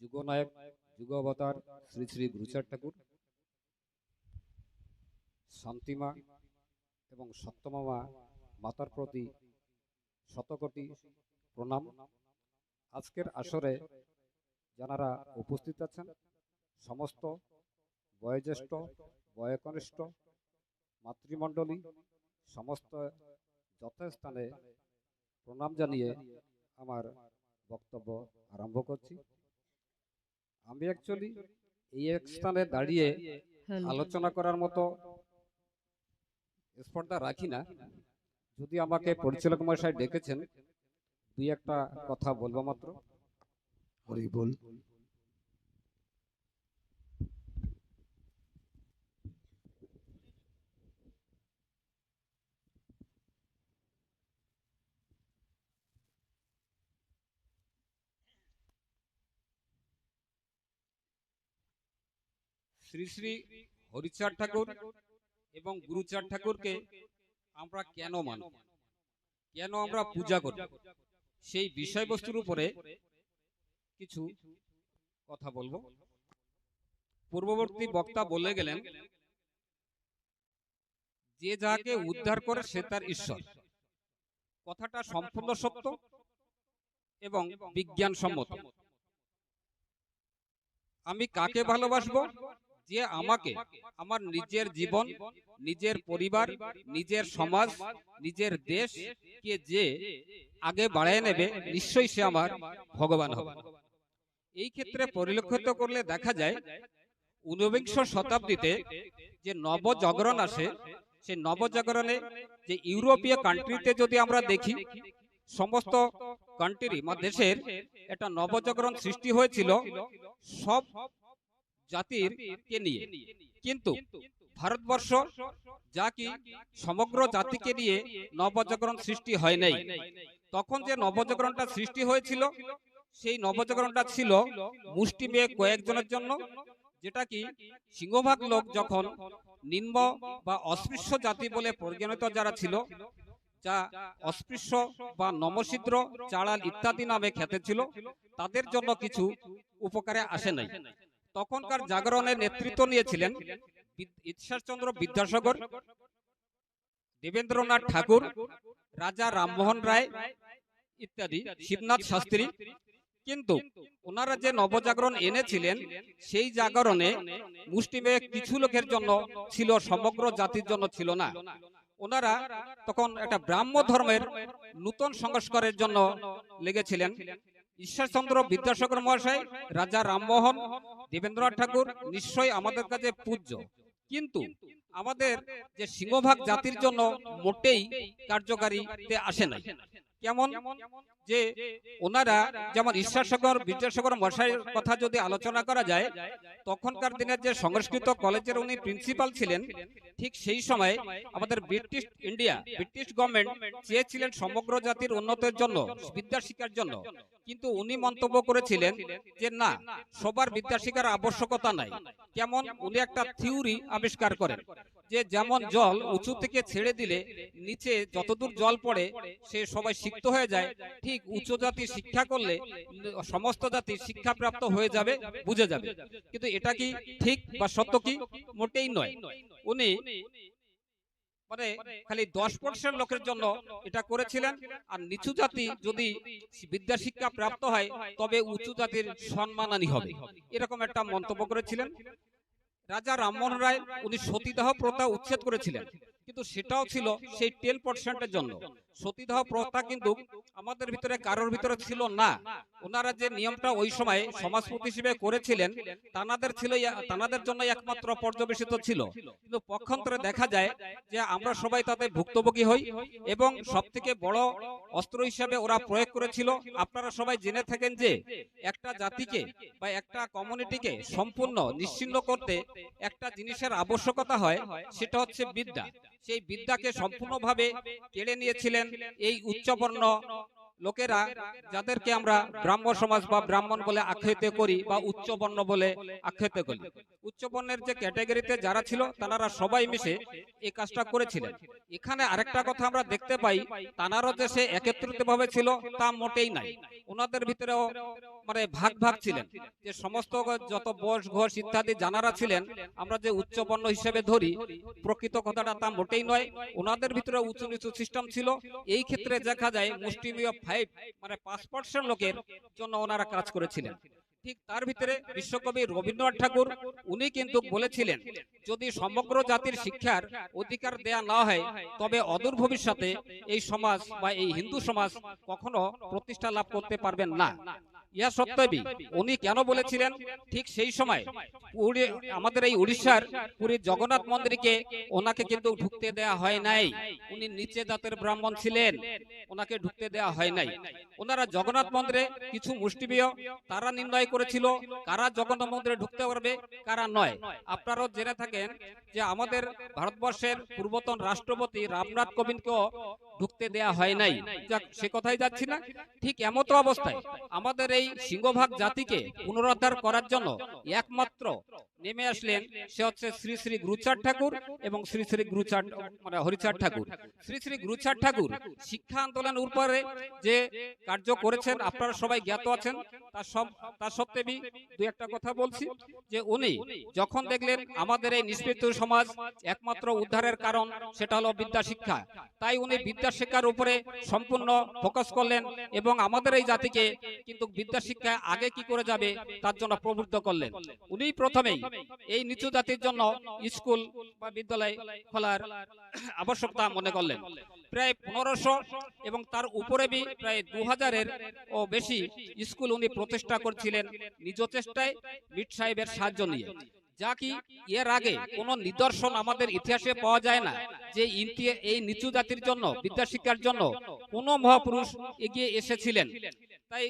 যুগনায়ক যুগ অবতার শ্রী শ্রী গুরুচার ঠাকুর, শান্তিমা এবং সত্যমামা মাতার প্রতি শতকোটি প্রণাম। আজকের আসরে যারা উপস্থিত আছেন, সমস্ত বয়োজ্যেষ্ঠ, বয়কনিষ্ঠ, মাতৃমণ্ডলী, সমস্ত যথাস্থানে প্রণাম জানিয়ে আমার বক্তব্য আরম্ভ করছি। আমি অ্যাকচুয়ালি এই এক স্থানে দাঁড়িয়ে আলোচনা করার মতো স্পর্ধা রাখি না। যদি আমাকে পরিচালক মশাই ডেকেছেন দুই একটা কথা বলব মাত্র। হরি বল। শ্রী শ্রী হরিচাঁদ ঠাকুর এবং গুরুচাঁদ ঠাকুরকে আমরা কেন মানি? কেন আমরা পূজা করি? সেই বিষয়বস্তুর উপরে কিছু কথা বলব। পূর্ববর্তী বক্তা বলে গেলেন, যে যাকে উদ্ধার করে সে তার ঈশ্বর। কথাটা সম্পূর্ণ সত্য এবং বিজ্ঞানসম্মত। আমি কাকে ভালোবাসবো? যে আমাকে আমার নিজের জীবন নিজের পরিবার নিজের সমাজ নিজের দেশ কে যে আগে বাড়ায় নেবে নিশ্চয়ই সে আমার ভগবান হবে। এই ক্ষেত্রে পরিলক্ষিত করলে দেখা যায় ঊনবিংশ শতাব্দীতে যে নবজাগরণ আসে সেই নবজাগরণে যে ইউরোপীয় কান্ট্রিতে যদি আমরা দেখি সমস্ত কান্ট্রি বা দেশের একটা নবজাগরণ সৃষ্টি হয়েছিল সব জাতির কে নিয়ে। কিন্তু ভারতবর্ষ যা কি সমগ্র জাতিকে নিয়ে নবজাগরণ সৃষ্টি হয় নাই। তখন যে নবজাগরণটা সৃষ্টি হয়েছিল সেই নবজাগরণটা ছিল মুষ্টিমেয় কয়েকজনের জন্য যেটা কি সিংহভাগ লোক যখন নিম্ন বা অস্পৃশ্য জাতি বলে পরিগণিত যারা ছিল যা অস্পৃশ্য বা নমশিদ্র চাড়াল ইত্যাদি নামে খ্যাতে ছিল তাদের জন্য কিছু উপকারে আসে নাই। তখনকার জাগরণের নেতৃত্ব নিয়েছিলেন ঈশ্বরচন্দ্র বিদ্যাসাগর দেবেন্দ্রনাথ ঠাকুর রাজা রামমোহন রায় ইত্যাদি শিবনাথ শাস্ত্রী। কিন্তু ওনারা যে নবজাগরণ এনেছিলেন সেই জাগরণে মুষ্টিমেয় কিছু লোকের জন্য ছিল সমগ্র জাতির জন্য ছিল না। ওনারা তখন একটা ব্রাহ্ম ধর্মের নূতন সংস্কারের জন্য লেগেছিলেন। ঈশ্বরচন্দ্র বিদ্যাসাগর মহাশয় রাজা রামমোহন দেবেন্দ্রনাথ ঠাকুর নিশ্চয়ই আমাদের কাছে পূজ্য। কিন্তু আমাদের যে সিংহভাগ জাতির জন্য মোটেই কার্যকারীতে আসে নাই। কেমন? যে ওনারা যেমন ঈশ্বরসাগর বিদ্যাসাগর মশাইয়ের কথা যদি আলোচনা করা যায় তখনকার দিনের যে সংস্কৃত কলেজের উনি প্রিন্সিপাল ছিলেন ঠিক সেই সময় আমাদের ব্রিটিশ ইন্ডিয়া ব্রিটিশ গভর্নমেন্ট চেয়েছিলেন সমগ্র জাতির উন্নতির জন্য বিদ্যা শিক্ষার জন্য। কিন্তু উনি মন্তব্য করেছিলেন যে না সবার বিদ্যা শিক্ষার আবশ্যকতা নাই। কেমন? উনি একটা থিওরি আবিষ্কার করেন যে যেমন জল উঁচু থেকে ছেড়ে দিলে নিচে যতদূর জল পড়ে, সে সবাই সিক্ত হয়ে যায়। ঠিক উচ্চ জাতি শিক্ষা করলে সমস্ত জাতি শিক্ষাপ্রাপ্ত হয়ে যাবে, বুঝে যাবে। কিন্তু এটা কি ঠিক বা সত্য কি? মোটেই নয়। উনি মানে খালি দশ পার্সেন্ট লোকের জন্য এটা করেছিলেন। আর নিচু জাতি যদি বিদ্যা শিক্ষা প্রাপ্ত হয়, তবে উঁচু জাতির সম্মানানি হবে। এরকম একটা মন্তব্য করেছিলেন। রাজা রামমোহন রায় উনি সতীদাহ প্রথা উচ্ছেদ করেছিলেন। কিন্তু সেটাও ছিল সেই টেন পার্সেন্টের জন্য। সতীদাহ প্রথা কিন্তু আমাদের ভিতরে কারোর ভিতরে ছিল না। ওনারা যে নিয়মটা ওই সময় সমাজপতি হিসেবে করেছিলেন তানাদের ছিল তানাদের জন্য একমাত্র পর্যবেসিত ছিল। কিন্তু পক্ষান্তরে দেখা যায় যে আমরা সবাই তাতে ভুক্তভোগী হই এবং সব থেকে বড় অস্ত্র হিসাবে ওরা প্রয়োগ করেছিল। আপনারা সবাই জেনে থাকেন যে একটা জাতিকে বা একটা কমিউনিটিকে সম্পূর্ণ নিশ্চিন্ন করতে একটা জিনিসের আবশ্যকতা হয় সেটা হচ্ছে বিদ্যা সেই বিদ্যাকে সম্পূর্ণভাবে কেড়ে নিয়েছিলেন এই উচ্চবর্ণ লোকেরা যাদেরকে আমরা ব্রাহ্ম সমাজ বা ব্রাহ্মণ বলে আখ্যায়িত করি বা উচ্চবর্ণ বলে আখ্যায়িত করি। উচ্চবর্ণের যে ক্যাটাগরিতে যারা ছিল তারা সবাই মিশে এই কাজটা করেছিলেন। এখানে আরেকটা কথা আমরা দেখতে পাই তানারও যে সে একত্রিত ভাবে ছিল তা মোটেই নাই। ওনাদের ভিতরেও মানে ভাগ ভাগ ছিলেন। যে সমস্ত যত বস ঘোষ ইত্যাদি জানারা ছিলেন, আমরা যে উচ্চ বর্ণ হিসেবে ধরি, প্রকৃত কথাটা তা মোটেই নয়। ওনাদের ভিতরে উঁচু নিচু সিস্টেম ছিল। এই ক্ষেত্রে দেখা যায় মুষ্টিমীয় ফাইভ মানে পাঁচ পার্সেন্ট লোকের জন্য ওনারা কাজ করেছিলেন। ঠিক তার ভিতরে বিশ্বকবি রবীন্দ্রনাথ ঠাকুর, উনি কিন্তু বলেছিলেন, যদি সমগ্র জাতির শিক্ষার অধিকার দেয়া না হয়, তবে অদূর ভবিষ্যতে এই সমাজ বা এই হিন্দু সমাজ কখনো প্রতিষ্ঠা লাভ করতে পারবেন না। ইহা সত্যবি। উনি কেন বলেছিলেন? ঠিক সেই সময় আমাদের এই উড়িষ্যার পুরীর জগন্নাথ মন্দিরকে ওনাকে কিন্তু ঢুকতে দেয়া হয় নাই। উনি নিচে জাতের ব্রাহ্মণ ছিলেন, ওনাকে ঢুকতে দেয়া হয় নাই। ওনারা জগন্নাথ মন্দিরে কিছু মুষ্টিমেয়, তারা নির্ণয় করেছিল কারা জগন্নাথ মন্দিরে ঢুকতে পারবে, কারা নয়। আপনারাও জেনে থাকেন যে আমাদের ভারতবর্ষের পূর্বতন রাষ্ট্রপতি রামনাথ কোবিন্দকেও ঢুকতে দেয়া হয় নাই। সে কথাই যাচ্ছি না। ঠিক এমতো অবস্থায় আমাদের এই সিংহভাগ জাতিকে পুনরুদ্ধার করার জন্য একমাত্র নেমে আসলেন। সে হচ্ছে শ্রী শ্রী গুরুচাঁদ ঠাকুর এবং শ্রী শ্রী গুরুচাঁদ মানে হরিচাঁদ ঠাকুর। শ্রী শ্রী গুরুচাঁদ ঠাকুর শিক্ষা আন্দোলনের উপরে যে কার্য করেছেন, আপনারা সবাই জ্ঞাত আছেন। তার সব তার সত্ত্বে দু একটা কথা বলছি, যে উনি যখন দেখলেন আমাদের এই নিষ্পৃত সমাজ একমাত্র উদ্ধারের কারণ, সেটা হলো বিদ্যা শিক্ষা। তাই উনি বিদ্যা শিক্ষার উপরে সম্পূর্ণ ফোকাস করলেন এবং আমাদের এই জাতিকে কিন্তু বিদ্যা শিক্ষায় আগে কি করে যাবে, তার জন্য প্রবৃত্ত করলেন। উনি প্রথমেই এই নিচু জাতির জন্য স্কুল বা বিদ্যালয় খোলার আবশ্যকতা মনে করলেন। প্রায় পনেরোশো এবং তার উপরে বি প্রায় দু হাজারের ও বেশি স্কুল উনি প্রতিষ্ঠা করছিলেন নিজ চেষ্টায় মিট সাহেবের সাহায্য নিয়ে। যা কি এর আগে কোনো নিদর্শন আমাদের ইতিহাসে পাওয়া যায় না। যে এই নিচু জাতির জন্য বিদ্যা শিক্ষার জন্য কোনো মহাপুরুষ এগিয়ে এসেছিলেন। তাই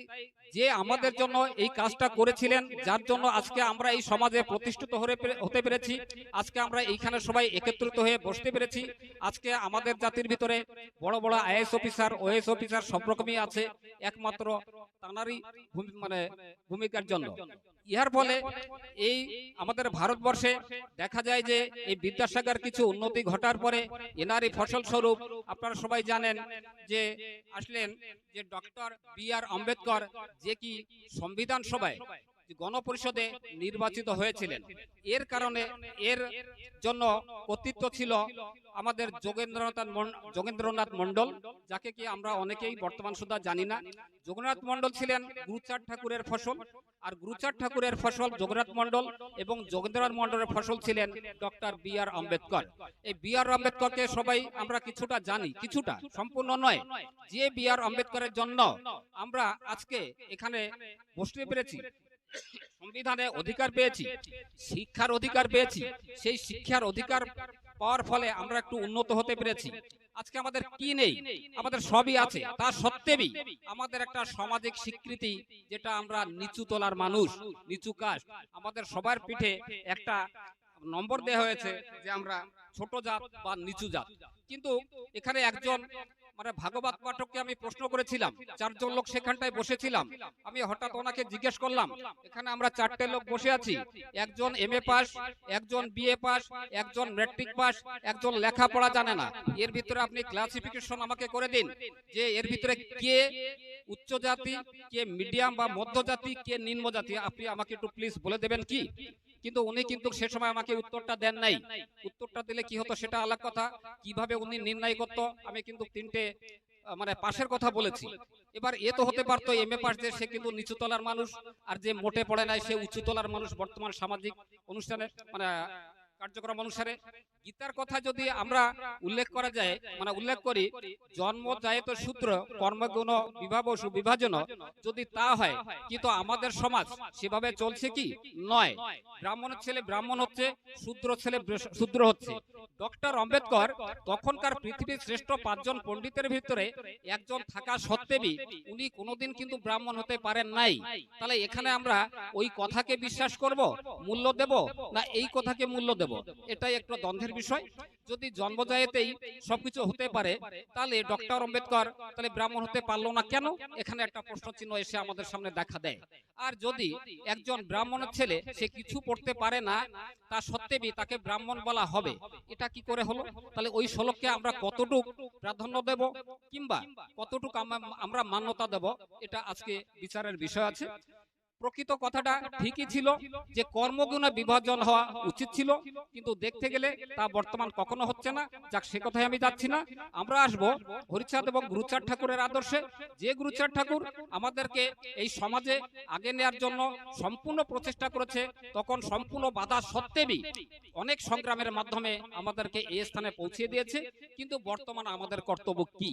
যে আমাদের জন্য এই কাজটা করেছিলেন যার জন্য আজকে আমরা এই সমাজে প্রতিষ্ঠিত হতে পেরেছি। আজকে আমরা এইখানে সবাই একত্রিত হয়ে বসতে পেরেছি। আজকে আমাদের জাতির ভিতরে বড় বড় আইএস অফিসার ওএস অফিসার সব রকমই আছে একমাত্র তানারই ভূমি- মানে ভূমিকার জন্য। ইহার ফলে এই আমাদের ভারতবর্ষে দেখা যায় যে এই বিদ্যাসাগর কিছু উন্নতি ঘটার পরে এনারই ফসল স্বরূপ আপনারা সবাই জানেন যে আসলেন যে ডক্টর বি আর আম্বেদকর যে কি সংবিধান সভায় গণপরিষদে নির্বাচিত হয়েছিলেন। এর কারণে এর জন্য কর্তৃত্ব ছিল আমাদের যোগেন্দ্রনাথ যোগেন্দ্রনাথ মন্ডল যাকে কি আমরা অনেকেই বর্তমান সুদ্ধা জানি না। যোগনাথ মন্ডল ছিলেন গুরুচাঁদ ঠাকুরের ফসল, আর গুরুচাঁদ ঠাকুরের ফসল যোগনাথ মন্ডল এবং যোগেন্দ্রনাথ মন্ডলের ফসল ছিলেন ডক্টর বি আর আম্বেদকর। এই বি আর আম্বেদকরকে সবাই আমরা কিছুটা জানি, কিছুটা, সম্পূর্ণ নয়। যে বি আর আম্বেদকরের জন্য আমরা আজকে এখানে বসতে পেরেছি সংবিধানে অধিকার পেয়েছি শিক্ষার অধিকার পেয়েছি সেই শিক্ষার অধিকার পাওয়ার ফলে আমরা একটু উন্নত হতে পেরেছি। আজকে আমাদের কি নেই? আমাদের সবই আছে তা সত্ত্বেও আমাদের একটা সামাজিক স্বীকৃতি যেটা আমরা নিচু তলার মানুষ নিচু কাস্ট আমাদের সবার পিঠে একটা নম্বর দেওয়া হয়েছে যে আমরা ছোট জাত বা নিচু জাত। কিন্তু এখানে একজন মানে ভাগবত পাঠককে আমি প্রশ্ন করেছিলাম, চারজন লোক সেখানটায় বসেছিলাম। আমি হঠাৎ ওনাকে জিজ্ঞেস করলাম, এখানে আমরা চারটে লোক বসে আছি, একজন এম এ পাস, একজন বিএ পাস, একজন ম্যাট্রিক পাস, একজন লেখাপড়া জানে না। এর ভিতরে আপনি ক্লাসিফিকেশন আমাকে করে দিন, যে এর ভিতরে কে উচ্চ জাতি, কে মিডিয়াম বা মধ্য জাতি কে নিম্ন জাতি। আপনি আমাকে একটু প্লিজ বলে দেবেন কি? কিন্তু উনি কিন্তু সে সময় আমাকে উত্তরটা দেন নাই। উত্তরটা দিলে কি হতো সেটা আলাদা কথা? কীভাবে উনি নির্ণয় করতো? আমি কিন্তু তিনটে মানে পাশের কথা বলেছি। এবার এ তো হতে পারতো এম এ পাশ দিয়ে সে কিন্তু নিচুতলার মানুষ আর যে মোটে পড়ে নাই সে উঁচুতলার মানুষ বর্তমান সামাজিক অনুষ্ঠানে মানে কার্যক্রম অনুসারে গীতার কথা যদি আমরা উল্লেখ করা যায় মানে উল্লেখ করি জন্ম জায়ত সূত্র, কর্মগুণ, বিভাব সুবিভাজন, যদি তা হয়, কিন্তু আমাদের সমাজ সেভাবে চলছে কি? নয়। ব্রাহ্মণের ছেলে ব্রাহ্মণ হচ্ছে, শূদ্র ছেলে শূদ্র হচ্ছে। ডক্টর আম্বেদকর তখনকার পৃথিবীর শ্রেষ্ঠ পাঁচজন পণ্ডিতের ভিতরে একজন থাকা সত্ত্বেও উনি কোনোদিন কিন্তু ব্রাহ্মণ হতে পারেন নাই। তাহলে এখানে আমরা ওই কথাকে বিশ্বাস করব, মূল্য দেব, না এই কথাকে মূল্য দেব? এটাই একটা দ্বন্দ্বের বিষয়। যদি জন্মজায়েতেই সবকিছু হতে পারে, তাহলে ডক্টর আম্বেদকর তাহলে ব্রাহ্মণ হতে পারল না কেন? এখানে একটা প্রশ্ন চিহ্ন এসে আমাদের সামনে দেখা দেয়। আর যদি একজন ব্রাহ্মণের ছেলে সে কিছু পড়তে পারে না, তা সত্ত্বেও তাকে ব্রাহ্মণ বলা হবে। এটা কি করে হলো? তাহলে ওই শ্লোককে আমরা কতটুক প্রাধান্য দেব কিংবা কতটুক আমরা মান্যতা দেব? এটা আজকে বিচারের বিষয় আছে। প্রকৃত কথাটা ঠিকই ছিল যে কর্মগুণে বিভাজন হওয়া উচিত ছিল। কিন্তু দেখতে গেলে তা বর্তমান কখনো হচ্ছে না। যাক সে কথায় আমি যাচ্ছি না। আমরা আসব হরিচাঁদ এবং গুরুচাঁদ ঠাকুরের আদর্শে। যে গুরুচাঁদ ঠাকুর আমাদেরকে এই সমাজে আগে নেওয়ার জন্য সম্পূর্ণ প্রচেষ্টা করেছে। তখন সম্পূর্ণ বাধা সত্ত্বেবই অনেক সংগ্রামের মাধ্যমে আমাদেরকে এই স্থানে পৌঁছে দিয়েছে। কিন্তু বর্তমান আমাদের কর্তব্য কি?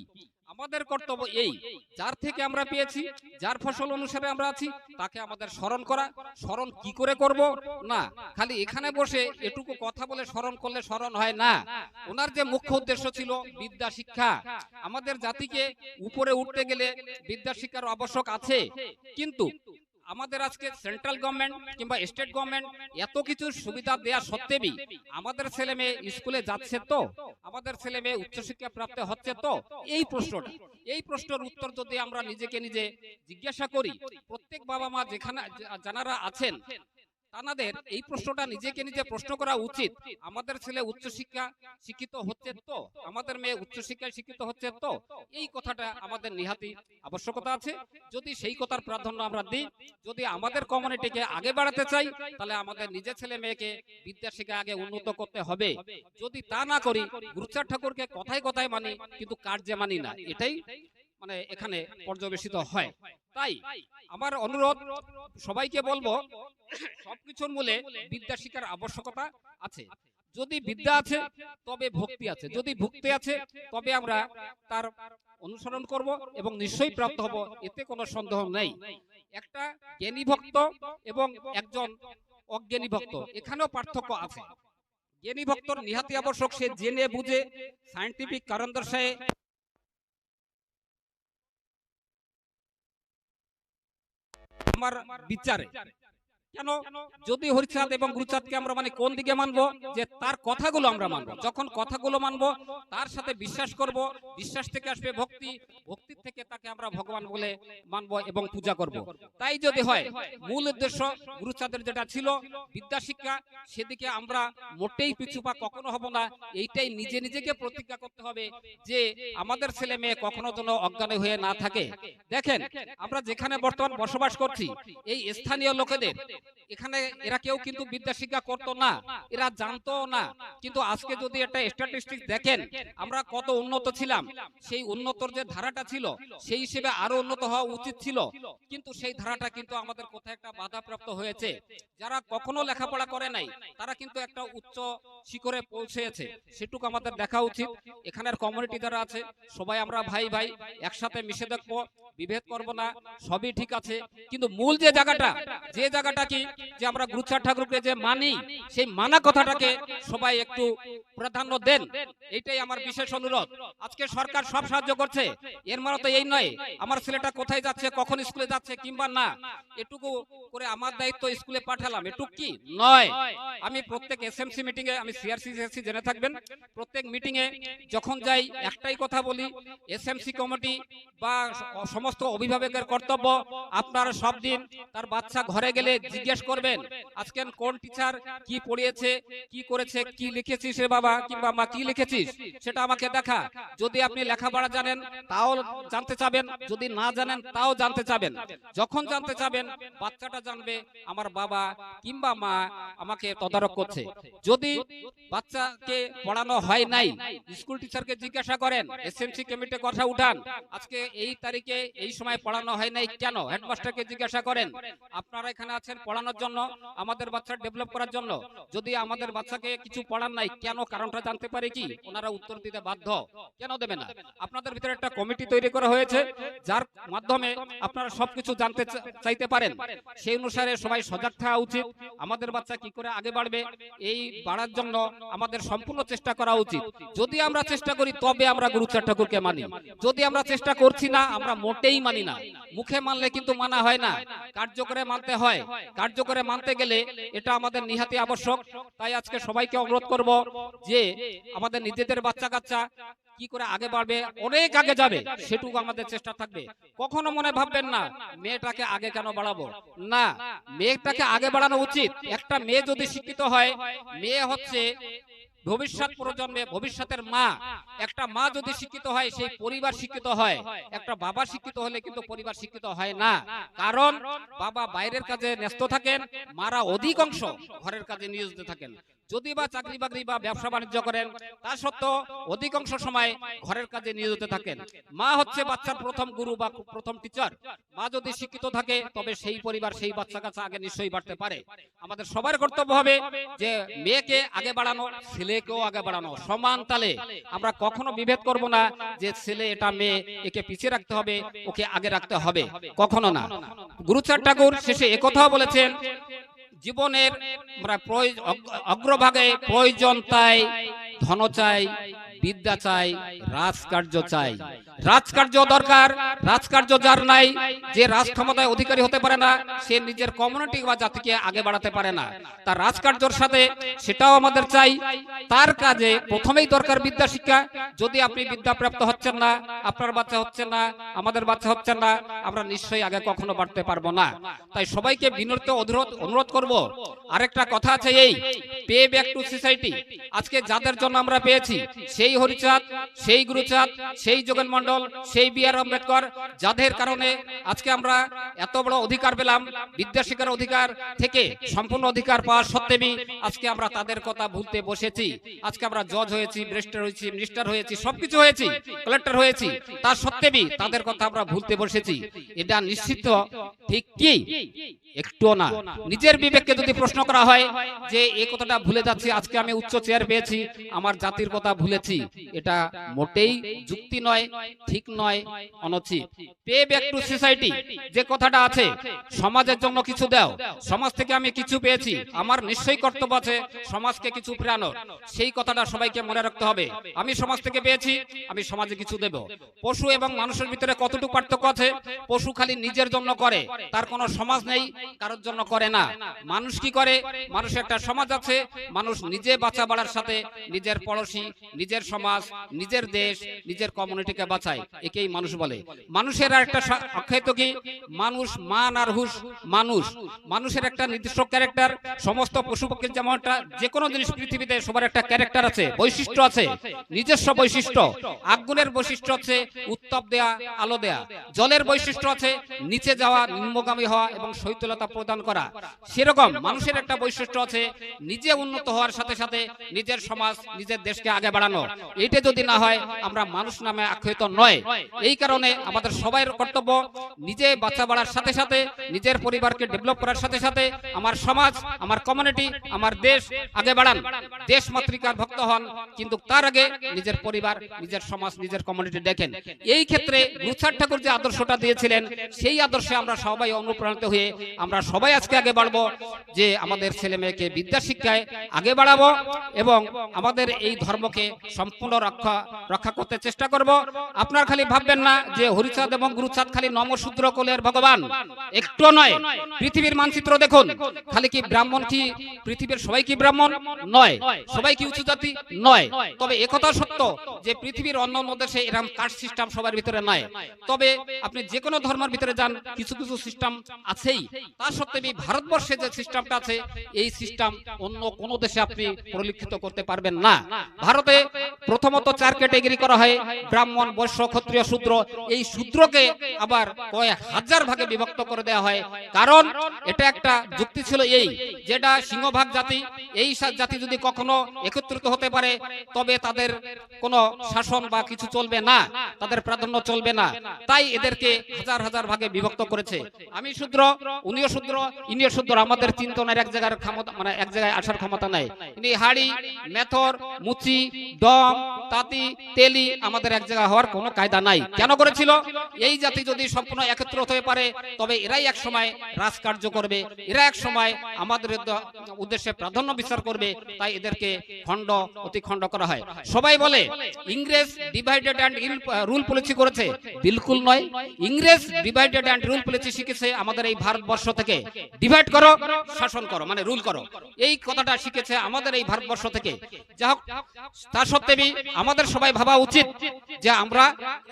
আমাদের কর্তব্য এই। যার থেকে আমরা পেয়েছি যার ফসল অনুসারে আমরা আছি তাকে আমাদের স্মরণ করা। স্মরণ কি করে করব? না খালি এখানে বসে এটুকু কথা বলে স্মরণ করলে স্মরণ হয় না। ওনার যে মুখ্য উদ্দেশ্য ছিল বিদ্যা শিক্ষা আমাদের জাতিকে উপরে উঠতে গেলে বিদ্যা শিক্ষার আবশ্যক আছে। কিন্তু আমাদের আজকে সেন্ট্রাল গভর্নমেন্ট কিংবা স্টেট গভর্নমেন্ট এত কিছু সুবিধা দেওয়া সত্ত্বেও আমাদের ছেলে মেয়ে স্কুলে যাচ্ছে তো, আমাদের ছেলে মেয়ে উচ্চশিক্ষা প্রাপ্ত হচ্ছে তো, এই প্রশ্নটা, এই প্রশ্নের উত্তর যদি আমরা নিজেকে নিজে জিজ্ঞাসা করি, প্রত্যেক বাবা মা যেখানে যারা আছেন তানাদের এই প্রশ্নটা নিজেকে নিজে প্রশ্ন করা উচিত। আমাদের ছেলে উচ্চশিক্ষা শিক্ষিত হচ্ছে তো। আমাদের মেয়ে উচ্চশিক্ষায় শিক্ষিত হচ্ছে তো। এই কথাটা আমাদের নিহাতি আবশ্যকতা আছে। যদি সেই কথার প্রাধান্য আমরা দিই যদি আমাদের কমিউনিটিকে আগে বাড়াতে চাই তাহলে আমাদের নিজের ছেলে মেয়েকে বিদ্যা শিক্ষা আগে উন্নত করতে হবে। যদি তা না করি গুরুচাঁদ ঠাকুরকে কথায় কথায় মানি কিন্তু কার্যে মানি না। এটাই মানে এখানে পর্যবেসিত হয়। তাই আমার অনুরোধ সবাইকে বলব সবকিছুর মূলে বিদ্যা শিক্ষার আবশ্যকতা আছে। যদি বিদ্যা আছে তবে ভক্তি আছে। যদি ভক্তি আছে তবে আমরা তার অনুসরণ করব এবং নিশ্চয়ই প্রাপ্ত হব। এতে কোনো সন্দেহ নেই। একটা জ্ঞানী ভক্ত এবং একজন অজ্ঞানী ভক্ত এখানেও পার্থক্য আছে। জ্ঞানী ভক্তর নিহাতি আবশ্যক সে জেনে বুঝে সায়েন্টিফিক কারণ দর্শায় আমার বিচারে। কেন? যদি হরিচাঁদ এবং গুরুচাঁদকে আমরা মানে কোন দিকে মানবো? যে তার কথাগুলো আমরা মানবো। যখন কথাগুলো মানবো তার সাথে বিশ্বাস করব বিশ্বাস থেকে আসবে ভক্তি ভক্তির থেকে তাকে আমরা ভগবান বলে মানবো এবং পূজা করব। তাই যদি হয় মূল উদ্দেশ্য গুরুচাঁদের যেটা ছিল বিদ্যা শিক্ষা সেদিকে আমরা মোটেই পিছু পা কখনো হব না। এইটাই নিজে নিজেকে প্রতিজ্ঞা করতে হবে যে আমাদের ছেলে মেয়ে কখনো যেন অজ্ঞান হয়ে না থাকে। দেখেন আমরা যেখানে বর্তমান বসবাস করছি এই স্থানীয় লোকেদের এখানে এরা কেউ কিন্তু বিদ্যা শিক্ষা করতো না, এরা জানতো না। কিন্তু আজকে যদি একটা স্ট্যাটিস্টিক্স দেখেন, আমরা কত উন্নত ছিলাম। সেই উন্নতর যে ধারাটা ছিল, সেই হিসেবে আরও উন্নত হওয়া উচিত ছিল। কিন্তু সেই ধারাটা কিন্তু আমাদের কোথায় একটা বাধাপ্রাপ্ত হয়েছে। যারা কখনো লেখাপড়া করে নাই, তারা কিন্তু একটা উচ্চ শিখরে পৌঁছেছে। সেটুকু আমাদের দেখা উচিত। এখানের কমিউনিটি যারা আছে, সবাই আমরা ভাই ভাই, একসাথে মিশে দেখব, বিভেদ করব না, সবই ঠিক আছে। কিন্তু মূল যে জায়গাটা যে জায়গাটা কি যে আমরা গুরুচাঁদ ঠাকুরকে যে মানি, সেই মানা কথাটাকে সবাই একটু প্রাধান্য দেন। এইটাই আমার বিশেষ অনুরোধ। আজকে সরকার সব সাহায্য করছে। এর মানে তো এই নয়, আমার ছেলেটা কোথায় যাচ্ছে, কখন স্কুলে যাচ্ছে কিংবা না, এটুকু করে আমার দায়িত্ব স্কুলে পাঠালাম। এটুকু কি? নয়। আমি প্রত্যেক এসএমসি মিটিং এ, আমি সিআরসি সিআরসি জেনে থাকবেন, প্রত্যেক মিটিং এ যখন যাই, একটাই কথা বলি এস এসএমসি কমিটি বা সমস্ত অভিভাবকের কর্তব্য আপনারা সব দিন তার বাচ্চা ঘরে গেলে জিজ্ঞেস করবেন আজকে কোন টিচার কি পড়িয়েছে, কি করেছে, কি লিখেছিস রে বাবা, কিংবা মা কি লিখেছিস, সেটা আমাকে দেখা। যদি আপনি লেখাপড়া জানেন, তাও জানতে চাবেন। যদি না জানেন, তাও জানতে চাবেন। যখন জানতে চাবেন, বাচ্চাটা জানবে, আমার বাবা কিংবা মা আমাকে তদারক করছে। যদি বাচ্চাকে পড়ানো হয় নাই স্কুল টিচারকে জিজ্ঞাসা করেন এসএমসি কমিটি কথা উঠান, আজকে এই তারিখে এই সময় পড়ানো হয় নাই কেন? হেডমাস্টারকে জিজ্ঞাসা করেন, আপনারা এখানে আছেন, পড়ানোর জন্য আমাদের বাচ্চা ডেভেলপ করার জন্য। যদি আমাদের বাচ্চাকে কিছু পড়ান নাই, কেন? কারণটা জানতে পারে কি? ওনারা উত্তর দিতে বাধ্য। কেন দেবে না? আপনাদের ভিতরে একটা কমিটি তৈরি করা হয়েছে, যার মাধ্যমে আপনারা সবকিছু জানতে চাইতে পারেন। সেই অনুসারে সবাই সজাগ থাকা উচিত। আমাদের বাচ্চা কি করে আগে বাড়বে, এই বাড়ার জন্য আমাদের সম্পূর্ণ চেষ্টা করা উচিত। যদি আমরা চেষ্টা করি, তবে আমরা গুরুচাঁদ ঠাকুরকে মানি। যদি আমরা চেষ্টা করছি না, আমরা মোটেই মানি না। মুখে মানলে কিন্তু মানা হয় না। কার্যকরে মানতে হয়। কার্যকরে মানতে গেলে এটা আমাদের নিহাতি আবশ্যক। তাই আজকে সবাইকে অনুরোধ করব যে আমাদের নিজেদের বাচ্চা কাচ্চা কি করে আগে বাড়বে, অনেক আগে যাবে, সেটুকু আমাদের চেষ্টা থাকবে। কখনো মনে ভাববেন না, মেয়েটাকে আগে কেন বাড়াবো? না, মেয়েটাকে আগে বাড়ানো উচিত। একটা মেয়ে যদি শিক্ষিত হয়, মেয়ে হচ্ছে ভবিষ্যৎ প্রজন্মে ভবিষ্যতের মা একটা মা যদি শিক্ষিত হয় সেই পরিবার শিক্ষিত হয়। একটা বাবা শিক্ষিত হলে কিন্তু পরিবার শিক্ষিত হয় না। কারণ বাবা বাইরের কাজে ন্যস্ত থাকেন মারা অধিকাংশ ঘরের কাজে নিয়োজিত থাকেন। যদি বা চাকরি বাকরি বা ব্যবসা বাণিজ্য করেন, তা সত্ত্বেও অধিকাংশ সময় ঘরের কাজে নিয়োজিত থাকেন। মা হচ্ছে বাচ্চার প্রথম গুরু বা প্রথম টিচার মা যদি শিক্ষিত থাকে, তবে সেই পরিবার সেই বাচ্চা কাছে আগে নিশ্চয়ই বাড়তে পারে। আমাদের সবার কর্তব্য হবে যে মেয়েকে আগে বাড়ানো, ছেলেকেও আগে বাড়ানো, সমান তালে। আমরা কখনো বিভেদ করব না যে ছেলে এটা মেয়ে, একে পিছিয়ে রাখতে হবে, ওকে আগে রাখতে হবে। কখনো না। গুরুচার ঠাকুর শেষে একথাও বলেছেন জীবনের আমরা অগ্রভাগে প্রয়োজন চাই ধন চাই বিদ্যা চাই রাজকার্য চাই। রাজকার্য দরকার, রাজকার্য যার নাই, যে রাজ ক্ষমতায় অধিকারী হতে পারে না, সে নিজের কমিউনিটি বা জাতিকে আগে বাড়াতে পারে না। তার রাজকার্যর সাথে সেটাও আমাদের চাই। তার কাজে প্রথমেই দরকার বিদ্যা শিক্ষা। যদি আপনি বিদ্যাপ্রাপ্ত হচ্ছেন না, আপনার বাচ্চা হচ্ছেন না, আমাদের বাচ্চা হচ্ছেন না, আমরা নিশ্চয়ই আগে কখনো বাড়তে পারব না। তাই সবাইকে অনুরোধ অনুরোধ করব। আরেকটা কথা আছে এই পে ব্যাক টু সোসাইটি আজকে যাদের জন্য আমরা পেয়েছি, সেই হরিচাঁদ, সেই গুরুচাঁদ, সেই যোগেন মন্ডল সেই বি আর আম্বেদকর, যাদের কারণে আজকে আমরা এত বড় অধিকার পেলাম বিদ্যাশিক্ষার অধিকার থেকে সম্পূর্ণ অধিকার পাওয়ার সত্ত্বেও আজকে আমরা তাদের কথা ভুলতে বসেছি। আজকে আমরা জজ হয়েছি ব্রেস্টার হয়েছি, মিনিস্টার হয়েছি, সবকিছু হয়েছি, কালেক্টর হয়েছি। তার সত্ত্বেও তাদের কথা আমরা ভুলতে বসেছি। এটা নিশ্চিত, ঠিক কি? একটুও না। নিজের বিবেককে যদি প্রশ্ন করা হয় যে এই কথাটা ভুলে যাচ্ছি, আজকে আমি উচ্চ চেয়ার পেয়েছি, আমার জাতির কথা ভুলেছি, এটা মোটেই যুক্তি নয়। ঠিক নয় অনুচিত পে ব্যাক টু সোসাইটি, যে কথাটা আছে, সমাজের জন্য কিছু দাও। সমাজ থেকে আমি কিছু পেয়েছি, আমার নিশ্চয়ই কর্তব্য আছে সমাজকে কিছু ফেরানোর। সেই কথাটা সবাইকে মনে রাখতে হবে। আমি সমাজ থেকে পেয়েছি, আমি সমাজে কিছু দেব। পশু এবং মানুষের ভিতরে কতটুকু পার্থক্য আছে? পশু খালি নিজের জন্য করে, তার কোনো সমাজ নেই, কারোর জন্য করে না। মানুষ কি করে? মানুষের একটা সমাজ আছে, মানুষ নিজে বাঁচা বাড়ার সাথে নিজের পড়োশি, নিজের সমাজ, নিজের দেশ, নিজের কমিউনিটিকে বাঁচায় একেই মানুষ বলে। মানুষের একটা আখ্যায়িত কি? মানুষ মান আর হুশ মানুষ। মানুষের একটা নির্দিষ্ট ক্যারেক্টার সমস্ত পশু পক্ষীর যেমন একটা যে কোনো জিনিস পৃথিবীতে সবার একটা ক্যারেক্টার আছে বৈশিষ্ট্য আছে নিজস্ব বৈশিষ্ট্য আগুনের বৈশিষ্ট্য উত্তপ দেয়া আলো দেয়া। জলের বৈশিষ্ট্য আছে নিচে যাওয়া নিম্নগামী হওয়া এবং শৈথিলতা প্রদান করা। সেরকম মানুষের একটা বৈশিষ্ট্য আছে নিজে উন্নত হওয়ার সাথে সাথে নিজের সমাজ নিজের দেশকে আগে বাড়ানো। এইটা যদি না হয় আমরা মানুষ নামে আখ্যায়িত নয়। এই কারণে আমাদের সবাই কর্তব্য নিজে বাচ্চা বাড়ার সাথে সাথে, নিজের পরিবারকে ডেভেলপ করার সাথে সাথে আমার সমাজ, আমার কমিউনিটি আমার দেশ আগে বাড়ান। দেশ মাতৃকার ভক্ত হন, কিন্তু তার আগে নিজের পরিবার, নিজের সমাজ, নিজের কমিউনিটি দেখেন। এই ক্ষেত্রে গুরুচাঁদ ঠাকুর যে আদর্শটা দিয়েছিলেন, সেই আদর্শে আমরা সবাই অনুপ্রাণিত হয়ে আমরা সবাই আজকে আগে বাড়বো, যে আমাদের ছেলে মেয়েকে বিদ্যা শিক্ষায় আগে বাড়াবো এবং আমাদের এই ধর্মকে সম্পূর্ণ রক্ষা রক্ষা করতে চেষ্টা করব। আপনার খালি ভাববেন না যে হরিচাঁদ এবং গুরুচাঁদ খালি নমশূদ্র কোলের ভগবান। একটু নয়, পৃথিবীর মানচিত্র দেখুন। খালি কি ব্রাহ্মণ কি পৃথিবীর সবাই কি ব্রাহ্মণ? নয়। সবাই কি উঁচু জাতি? নয়। তবে একথা সত্য যে পৃথিবীর অন্য অন্য দেশে এরকম কাস্ট সিস্টেম সবার ভিতরে নয়। তবে আপনি যে কোনো ধর্মের ভিতরে যান, কিছু কিছু সিস্টেম আছেই। তা সত্ত্বেও এই ভারতবর্ষে যে সিস্টেমটা আছে, এই সিস্টেম অন্য কোনো দেশে আপনি পরিলক্ষিত করতে পারবেন না। ভারতে প্রথমত চার ক্যাটেগরি করা হয়, ব্রাহ্মণ বৈশ্য ক্ষত্রিয় শূদ্র, এই শূদ্রকে আবার কয়েক হাজার ভাগে বিভক্ত করে দেওয়া হয়। কারণ এটা একটা যুক্তি ছিল এই যেটা সিংহভাগ জাতি, এই জাতি যদি কখনো একত্রিত হতে পারে, তবে তাদের কোনো শাসন বা কিছু চলবে না, তাদের প্রাধান্য চলবে না। তাই এদেরকে হাজার হাজার ভাগে বিভক্ত করেছে। আমি শূদ্র, উনিও শূদ্র, ইনিও শূদ্র, আমাদের চিন্তনের এক জায়গার ক্ষমতা মানে এক জায়গায় আসার ক্ষমতা নাই। ইনি হাড়ি, মেথর, মুচি, ডম, তাঁতি, তেলি আমাদের এক জায়গায় হওয়ার কোনো কায়দা নাই। কেন করেছিল? এই জাতি যদি সম্পূর্ণ একত্রিত হয়ে পারে, তবে এরাই এক সময় রাজকার্য করবে, এরা এক সময় আমাদের উদ্দেশ্যে প্রাধান্য বিচার করবে, তাই এদেরকে খণ্ড, অতিখণ্ড করা হয়। সবাই বলে, ইংরেজ ডিভাইডেড অ্যান্ড রুল পলিসি করেছে। বিলকুল নয়। ইংরেজ ডিভাইডেড অ্যান্ড রুল পলিসি শিখেছে আমাদের এই ভারতবর্ষ থেকে। ডিভাইড করো, শাসন করো মানে রুল করো। এই কথাটা শিখেছে আমাদের এই ভারতবর্ষ থেকে। যা হোক, তা সত্ত্বেও আমাদের সবাই ভাবা উচিত যে আমরা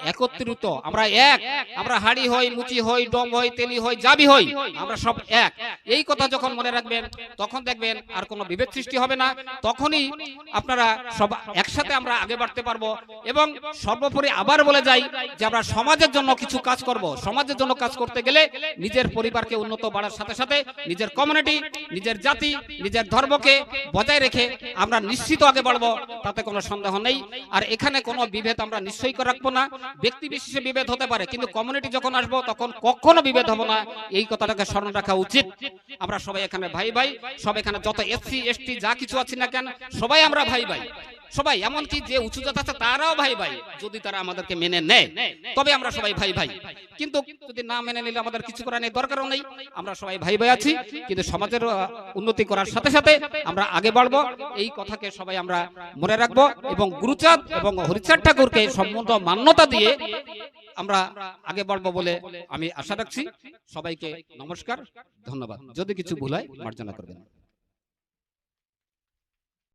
একত্রিত। আমরা এক। আমরা হাড়ি হই, মুচি হই, ডম হই, তেলি হই যাবি হই। আমরা সব এক। এই কথা যখন মনে রাখবেন, তখন দেখবেন আর কোনো বিভেদ সৃষ্টি হবে না। তখনই আপনারা সব একসাথে আমরা আগে বাড়তে পারব এবং সর্বোপরি আবার বলে যাই যে আমরা সমাজের জন্য কিছু কাজ করব। সমাজের জন্য কাজ করতে গেলে নিজের পরিবারকে উন্নত বাড়ার সাথে সাথে নিজের কমিউনিটি নিজের জাতি, নিজের ধর্মকে বজায় রেখে আমরা নিশ্চিত আগে বাড়বো। তাতে কোনো সন্দেহ নেই। আর এখানে কোনো বিভেদ আমরা নিশ্চয়ই রাখব না, ব্যক্তি বিশেষে বিভেদ হতে পারে, কিন্তু কমিউনিটি যখন আসব, তখন কখনো বিভেদ হব না। এই কথাটাকে স্মরণ রাখা উচিত। আমরা সবাই এখানে ভাই ভাই সব এখানে যত এসসি, এসটি, যা কিছু আছি না কেন, সবাই আমরা ভাই ভাই সবাই, এমনকি যে উঁচু জাত আছে তারাও ভাই ভাই, যদি তারা আমাদেরকে মেনে নেয়, তবে আমরা সবাই ভাই ভাই। কিন্তু যদি না মেনে নিলে আমাদের কিছু করার নেই, দরকারও নেই। আমরা সবাই ভাই ভাই আছি, কিন্তু সমাজের উন্নতি করার সাথে সাথে আমরা আগে বাড়বো। এই কথাকে সবাই আমরা মনে রাখব এবং গুরুচাঁদ এবং হরিচাঁদ ঠাকুরকে সম্পূর্ণ মান্যতা দিয়ে আমরা আগে বাড়বো বলে আমি আশা রাখছি। সবাইকে নমস্কার, ধন্যবাদ। যদি কিছু ভুল হয়, মার্জনা করবেন।